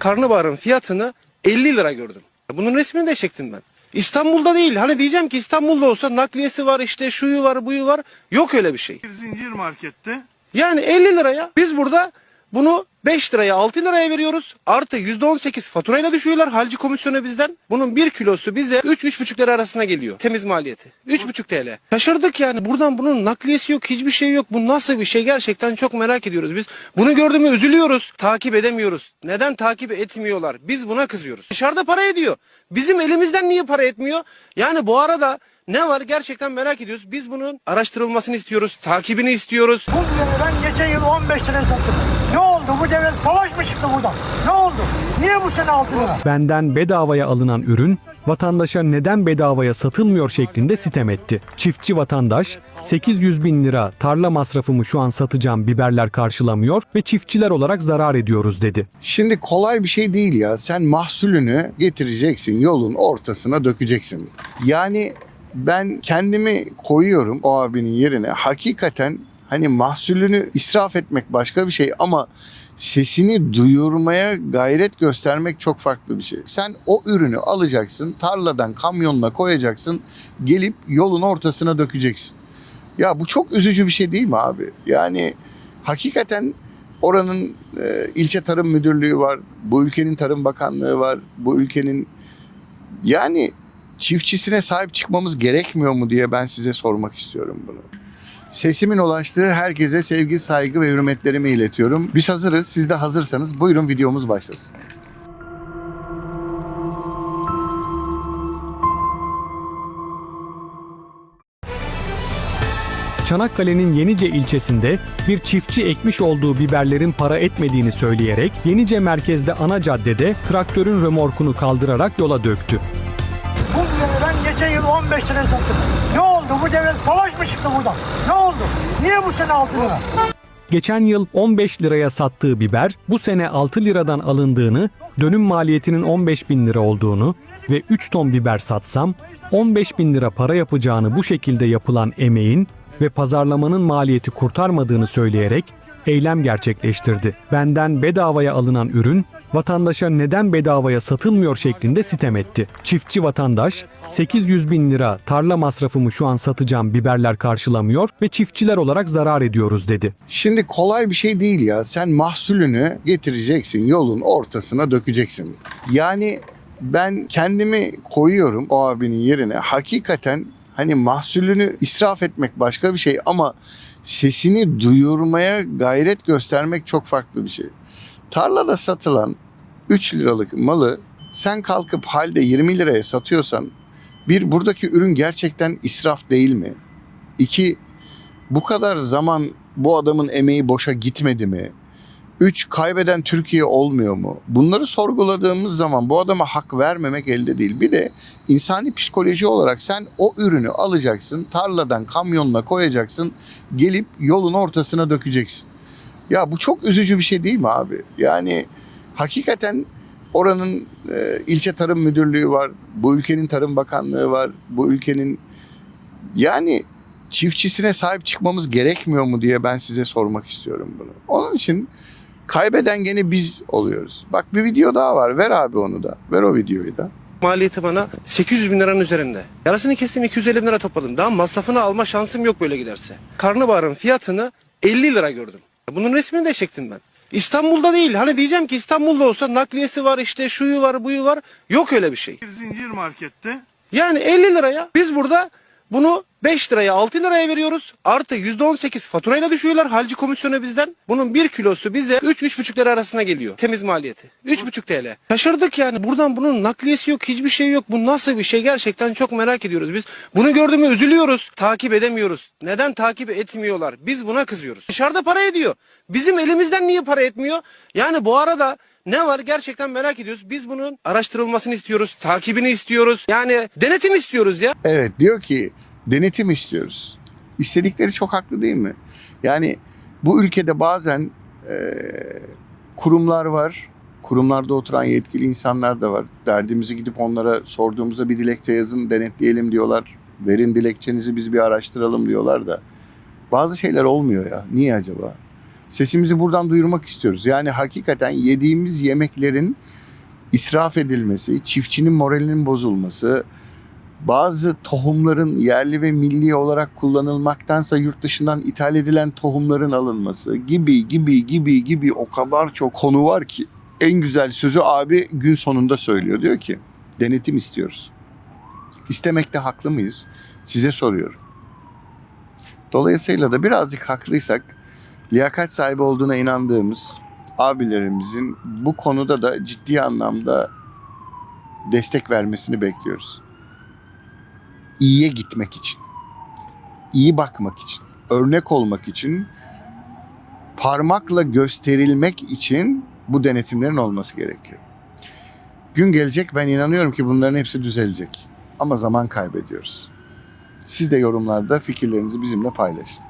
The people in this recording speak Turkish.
karnabaharın fiyatını 50 lira gördüm. Bunun resmini de çektim ben. İstanbul'da değil. Hani diyeceğim ki İstanbul'da olsa nakliyesi var işte şuyu var buyu var. Yok öyle bir şey. Bir zincir markette Yani 50 liraya biz burada bunu 5 liraya 6 liraya veriyoruz. Artı %18 faturayla düşüyorlar halci komisyonu bizden. Bunun 1 kilosu bize 3-3,5 lira arasına geliyor. Temiz maliyeti. 3,5 TL. Şaşırdık yani. Buradan bunun nakliyesi yok. Hiçbir şey yok. Bu nasıl bir şey gerçekten çok merak ediyoruz biz. Bunu gördüğümü üzülüyoruz. Takip edemiyoruz. Neden takip etmiyorlar? Biz buna kızıyoruz. Dışarıda para ediyor. Bizim elimizden niye para etmiyor? Yani bu arada ne var gerçekten merak ediyoruz. Biz bunun araştırılmasını istiyoruz. Takibini istiyoruz. Bu düzeni ben geçen yıl 15 liraya sattım. Ne oldu? Bu devlet savaş mı çıktı buradan? Ne oldu? Niye bu sene 6 lira? Benden bedavaya alınan ürün vatandaşa neden bedavaya satılmıyor şeklinde sitem etti. Çiftçi vatandaş 800 bin lira tarla masrafımı şu an satacağım biberler karşılamıyor ve çiftçiler olarak zarar ediyoruz dedi. Şimdi kolay bir şey değil ya. Sen mahsulünü getireceksin, yolun ortasına dökeceksin. Yani ben kendimi koyuyorum o abinin yerine. Hakikaten hani mahsulünü israf etmek başka bir şey ama sesini duyurmaya gayret göstermek çok farklı bir şey. Sen o ürünü alacaksın, tarladan kamyonla koyacaksın, gelip yolun ortasına dökeceksin. Ya bu çok üzücü bir şey değil mi abi? Yani hakikaten oranın e, ilçe tarım müdürlüğü var, bu ülkenin tarım bakanlığı var, bu ülkenin yani çiftçisine sahip çıkmamız gerekmiyor mu diye ben size sormak istiyorum bunu. Sesimin ulaştığı herkese sevgi, saygı ve hürmetlerimi iletiyorum. Biz hazırız. Siz de hazırsanız buyurun videomuz başlasın. Çanakkale'nin Yenice ilçesinde bir çiftçi ekmiş olduğu biberlerin para etmediğini söyleyerek Yenice merkezde ana caddede traktörün römorkunu kaldırarak yola döktü. Geçen yıl 15 liraya sattım. Ne oldu? Bu devlet savaş mı çıktı buradan? Ne oldu? Niye bu sene 6 lira? Geçen yıl 15 liraya sattığı biber bu sene 6 liradan alındığını, dönüm maliyetinin 15 bin lira olduğunu ve 3 ton biber satsam 15 bin lira para yapacağını bu şekilde yapılan emeğin ve pazarlamanın maliyeti kurtarmadığını söyleyerek eylem gerçekleştirdi. Benden bedavaya alınan ürün vatandaşa neden bedavaya satılmıyor şeklinde sitem etti. Çiftçi vatandaş 800 bin lira tarla masrafımı şu an satacağım biberler karşılamıyor ve çiftçiler olarak zarar ediyoruz dedi. Şimdi kolay bir şey değil ya. Sen mahsulünü getireceksin, yolun ortasına dökeceksin. Yani ben kendimi koyuyorum o abinin yerine. Hakikaten hani mahsulünü israf etmek başka bir şey ama sesini duyurmaya gayret göstermek çok farklı bir şey. Tarlada satılan 3 liralık malı sen kalkıp halde 20 liraya satıyorsan bir buradaki ürün gerçekten israf değil mi? İki bu kadar zaman bu adamın emeği boşa gitmedi mi? Üç, kaybeden Türkiye olmuyor mu? Bunları sorguladığımız zaman bu adama hak vermemek elde değil. Bir de insani psikoloji olarak sen o ürünü alacaksın, tarladan kamyonla koyacaksın, gelip yolun ortasına dökeceksin. Ya bu çok üzücü bir şey değil mi abi? Yani hakikaten oranın e, ilçe tarım müdürlüğü var, bu ülkenin tarım bakanlığı var, bu ülkenin yani çiftçisine sahip çıkmamız gerekmiyor mu diye ben size sormak istiyorum bunu. Onun için kaybeden gene biz oluyoruz. Bak bir video daha var. Ver abi onu da. Ver o videoyu da. Maliyeti bana 800 bin liranın üzerinde. Yarısını kestim 250 bin lira topladım. Daha masrafını alma şansım yok böyle giderse. Karnabaharın fiyatını 50 lira gördüm. Bunun resmini de çektim ben. İstanbul'da değil. Hani diyeceğim ki İstanbul'da olsa nakliyesi var işte şuyu var buyu var. Yok öyle bir şey. bir zincir markette Yani 50 liraya biz burada bunu 5 liraya 6 liraya veriyoruz. Artı %18 faturayla düşüyorlar halci komisyonu bizden. Bunun 1 kilosu bize 3-3,5 lira arasına geliyor. Temiz maliyeti. 3,5 TL. Şaşırdık yani. Buradan bunun nakliyesi yok. Hiçbir şey yok. Bu nasıl bir şey gerçekten çok merak ediyoruz biz. Bunu gördüğümü üzülüyoruz. Takip edemiyoruz. Neden takip etmiyorlar? Biz buna kızıyoruz. Dışarıda para ediyor. Bizim elimizden niye para etmiyor? Yani bu arada ne var gerçekten merak ediyoruz. Biz bunun araştırılmasını istiyoruz. Takibini istiyoruz. Yani denetim istiyoruz ya. Evet diyor ki denetim istiyoruz. İstedikleri çok haklı değil mi? Yani bu ülkede bazen e, kurumlar var. Kurumlarda oturan yetkili insanlar da var. Derdimizi gidip onlara sorduğumuzda bir dilekçe yazın denetleyelim diyorlar. Verin dilekçenizi biz bir araştıralım diyorlar da. Bazı şeyler olmuyor ya. Niye acaba? Sesimizi buradan duyurmak istiyoruz. Yani hakikaten yediğimiz yemeklerin israf edilmesi, çiftçinin moralinin bozulması, bazı tohumların yerli ve milli olarak kullanılmaktansa yurt dışından ithal edilen tohumların alınması gibi gibi gibi gibi o kadar çok konu var ki en güzel sözü abi gün sonunda söylüyor. Diyor ki denetim istiyoruz. İstemekte haklı mıyız? Size soruyorum. Dolayısıyla da birazcık haklıysak liyakat sahibi olduğuna inandığımız abilerimizin bu konuda da ciddi anlamda destek vermesini bekliyoruz. İyiye gitmek için, iyi bakmak için, örnek olmak için, parmakla gösterilmek için bu denetimlerin olması gerekiyor. Gün gelecek ben inanıyorum ki bunların hepsi düzelecek. Ama zaman kaybediyoruz. Siz de yorumlarda fikirlerinizi bizimle paylaşın.